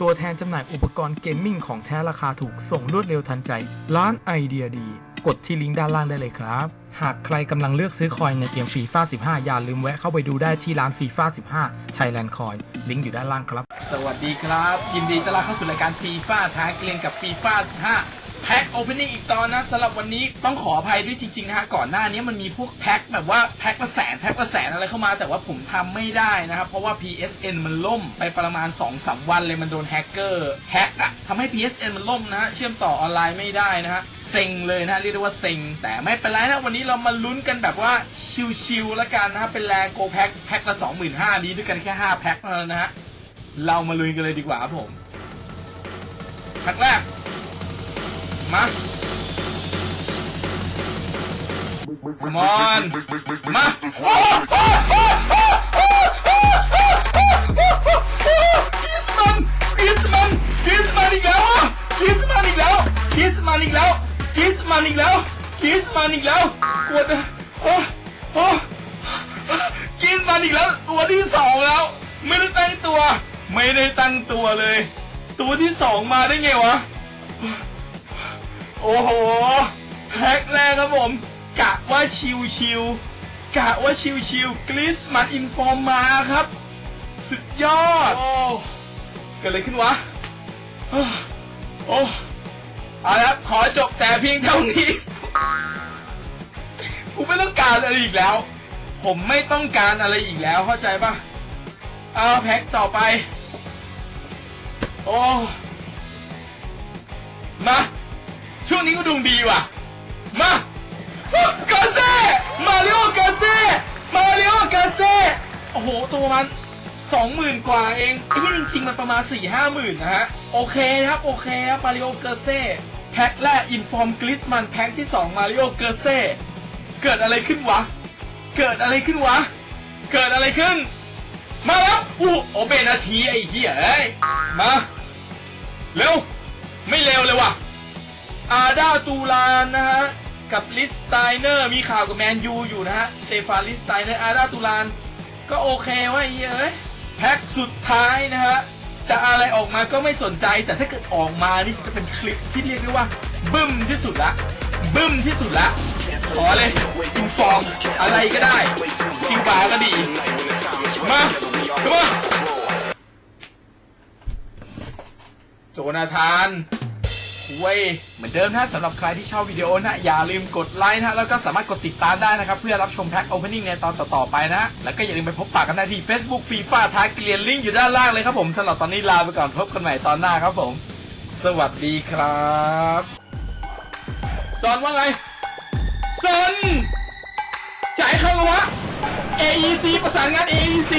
ตัวแทนจำหน่ายอุปกรณ์เกมมิ่งของแท้ราคาถูกส่งรวดเร็วทันใจ ร้านไอเดียดี กดที่ลิงก์ด้านล่างได้เลยครับ หากใครกำลังเลือกซื้อคอยในเกมฟีฟ่า15 อย่าลืมแวะเข้าไปดูได้ที่ร้านฟีฟ่า15 Thailand Coin ลิงก์อยู่ด้านล่างครับ สวัสดีครับ ยินดีต้อนรับเข้าสู่รายการฟีฟ่าท้าเกลียนกับฟีฟ่า15แพ็คโอเพนนิ่งอีกตอนนะสำหรับวันนี้ต้องขออภัยด้วยจริงๆนะฮะก่อนหน้านี้มันมีพวกแพ็คแบบว่าแพ็คละแสนแพ็คละแสนอะไรเข้ามา แต่ว่าผมทำไม่ได้นะครับ เพราะว่า PSN มันล่มไปประมาณ2-3วันเลยมันโดนแฮกเกอร์แฮกอะทำให้ PSN มันล่มนะฮะเชื่อมต่อออนไลน์ไม่ได้นะฮะเซ็งเลยนะฮะเรียกได้ว่าเซ็งแต่ไม่เป็นไรนะวันนี้เรามาลุ้นกันแบบว่าชิวๆแล้วกันนะฮะเป็นแรงโกแพ็คแพ็คละ25,000นี้ด้วยกันแค่5แพ็คเท่านั้นนะฮะ เรามาลุยกันเลยดีกว่าครับผมแพ็คแรก มา Come on มาโอ้โอ้โอ้โอ้โอ้โอ้โอ้โอ้คิสมันคิสมันคิสมันอีกแล้วคิสมันอีกแล้วคิสมันอีกแล้วคิสมันอีกแล้วคิสมันอีกแล้วกดโอ้โอ้คิสมันอีกแล้วตัวที่สองแล้ว ไม่ได้ตั้งตัว ไม่ได้ตั้งตัวเลย ตัวที่สองมาได้ไงวะ โอ้โห แพ็คแรกครับผม กะว่าชิวชิวกะว่าชิวชิวกลิสมันอินฟอร์มมาครับ สุดยอด โอ้เกิดอะไรขึ้นวะ โอ้โอ้เอาละขอจบแต่เพียงเท่านี้กูไม่ต้องการอะไรอีกแล้ว ผมไม่ต้องการอะไรอีกแล้วเข้าใจปะเอาแพ็คต่อไป โอ้ มา ช่วงนี้ก็ดวงดีว่ะ มาเกาเซ่มาริโอเกาเซ่มาริโอเกาเซ่โอ้โห ตัวมันสองหมื่นกว่าเองไอ้ยี่จริง ๆ มันประมาณสี่ห้าหมื่นนะฮะ โอเคครับ โอเคครับมาริโอเกาเซ่แพ็คแรกอินฟอร์มกลิสมันแพ็คที่สองมาริโอเกาเซ่เกิดอะไรขึ้นวะ เกิดอะไรขึ้นวะ เกิดอะไรขึ้น มาแล้วอู้โอเบนนาทีไอ้เหี้ยเอ้ยมาเร็วไม่เร็วเลยว่ะอาดาตูลานนะฮะกับลิสไตเนอร์มีข่าวกับแมนยูอยู่นะฮะสเตฟานลิสไตเนอร์อาดาตูลาน ก็โอเควะไอ้เหี้ยเอ้ยแพ็คสุดท้ายนะฮะจะอะไรออกมาก็ไม่สนใจแต่ถ้าเกิดออกมานี่จะเป็นคลิปที่เรียกได้ว่า บึ้มที่สุดละบึ้มที่สุดละขอเลยอินฟอร์มอะไรก็ได้ซิลบาก็ดี มา นาธานเว้ยเหมือนเดิมนะสำหรับใครที่ชอบวิดีโอนะอย่าลืมกดไลค์นะแล้วก็สามารถกดติดตามได้นะครับ เพื่อรับชมแพ็คโอเพนนิ่งในตอนต่อ ๆ ไปนะ แล้วก็อย่าลืมไปพบปะกันได้ที่ Facebook ฟีฟ่าทาเกลียนลิงก์อยู่ด้านล่างเลยครับผมสำหรับตอนนี้ลาไปก่อนพบกันใหม่ตอนหน้าครับผม สวัสดีครับสอนว่าไงสอนจ่ายเข้ามาวะ AEC ประสานงาน AEC